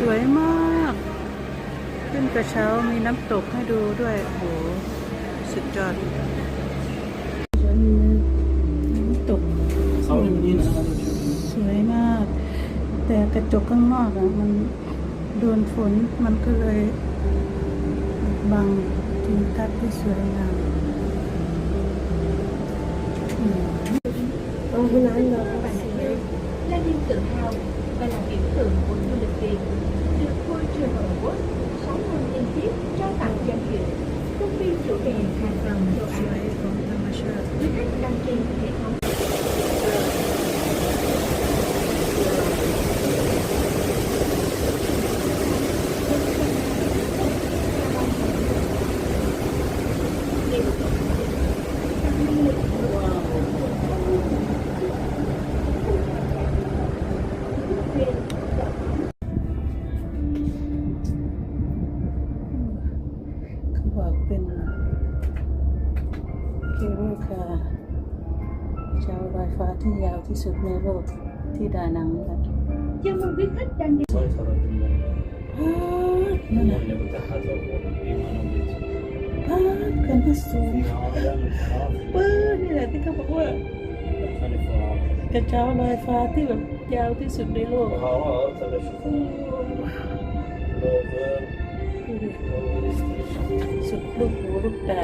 สวยมาก ขึ้นกระเช้ามีน้ำตกให้ดูด้วย โอ้โห สุดยอดน้ำตกสวยมาก แต่กระจกข้างนอกอะมันโดนฝนมันก็เลยบังทิวทัศน์ที่สวยงามอืม là niềm tự hào và là biểu tượng của du lịch Việt được ngôi trường Hàn Quốc 6 năm liên tiếp trao tặng danh hiệu công viên chủ đề hàng đầu châu Á. Quý khách đăng ký ที่ยาวที่สุดในโลกที่ดานังนี่แหละ chào mừng quý khách đang đi อ้าวนั่นน่ะ المتحدة والإيمان بالدين อ้าวกันที่สูง في عالم الخرافة ปื้อนี่แหละที่เขาบอกว่า تختلف กระเช้าลอยฟ้าที่แบบยาวที่สุดในโลก بهارات هذا شوف لوفر ดูดิ لوفر สุดลูกหูลูกตา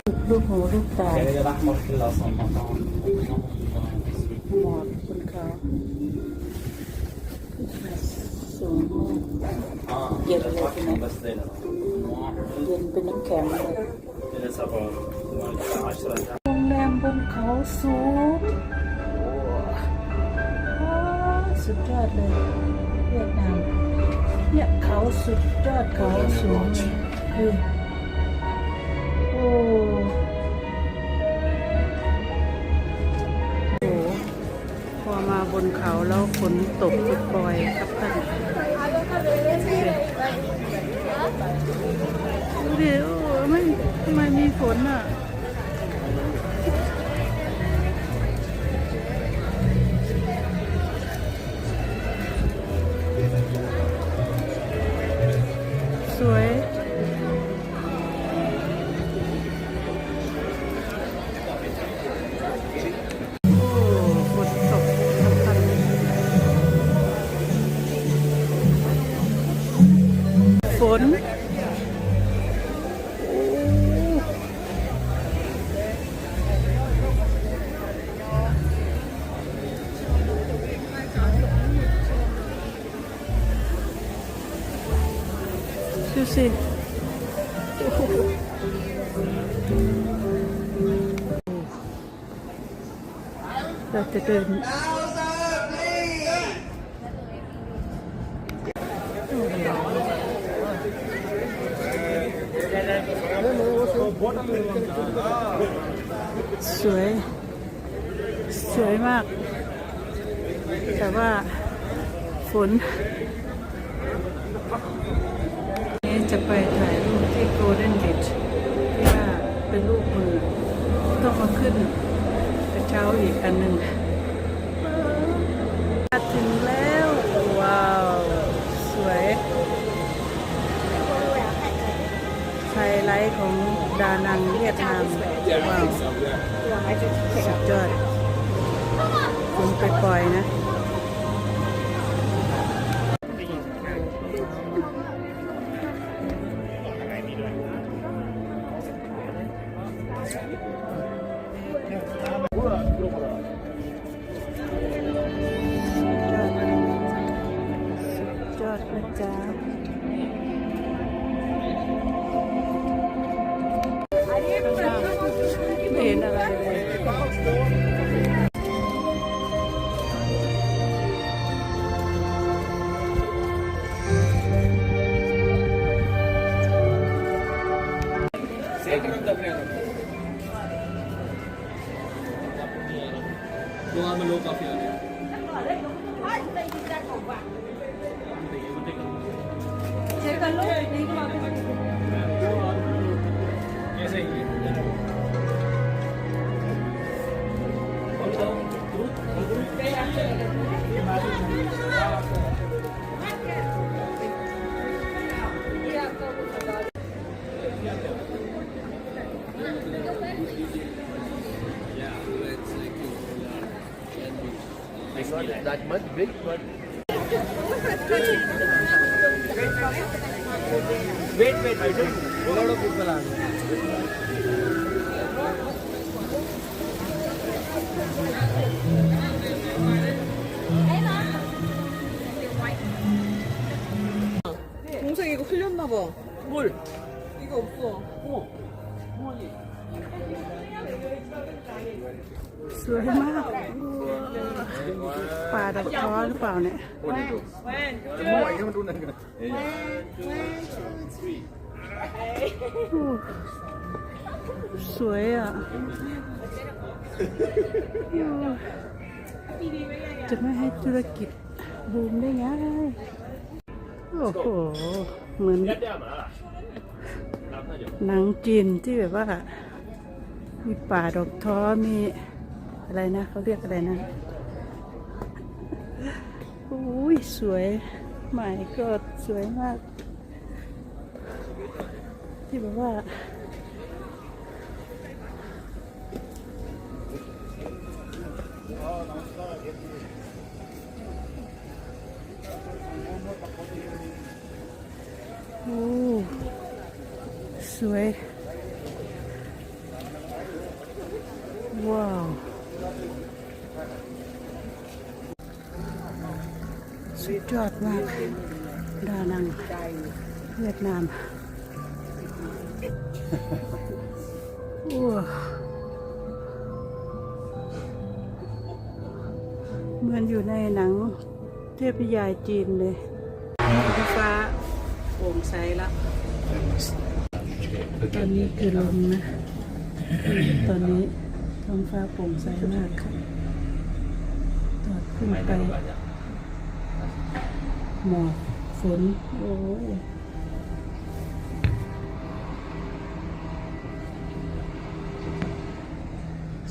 สุ รูปหูรูปตาหมดคนเขาสูงเย็นเลยใช่ไหมเย็นเป็นน้ำแข็งเลยโรงแรมบนเขาสูงสุดยอดเลยเวียดนามเนี่ยเขาสุดยอดเขาสูงเลย นเขาแล้วฝนตกปล่อยครับท่านดูดิโอ้ไม่ทำไมมีฝนอะ ดูสิเราจะเดินสวย สวยมาก แต่ว่าฝน นี่ จะไปถ่ายรูปที่โกลเด้นบิชที่ว่าเป็นรูปมือ ต้องมาขึ้นกระเช้าอีกอันหนึ่งมาถึงแล้ว ว้าว สวยไฮไลท์ของดานังเวียดนามว้าวสุดยอดคุณไปปล่อยๆนะ จ้าเห็นอะไรเลยเสียงกระดับเนี่ย Doğa mı lokafya? Doğa mı lokafya? Not that much big, but wait, wait, wait. A lot of people are. 동생 이거 흘렸나 봐. 뭘? สวยมากป่าดักท้อหรือเปล่าเนี่ยโอ้สวยอะ จะไม่ให้ธุรกิจบูมได้ไงโอ้โห เหมือนหนังจีนที่แบบว่า มีป่าดอกท้อมี อะไรนะเขาเรียกอะไรนะโอ้ยสวยใหม่ก็สวยมาก ที่แบบว่าโอ้สวย ว้าว สุดยอดมากดานังเวียดนามว้าวเหมือนอยู่ในหนังเทพนิยายจีนเลยท้องฟ้าโปร่งใสแล้วตอนนี้คือลมนะ ตอนนี้ท้องฟ้าโปร่งใสมากค่ะตอดขึ้นไป หมอกฝนโอ้ย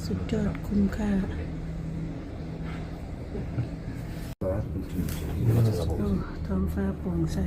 สุดยอดคุ้มค่าท้องฟ้าโปร่งใส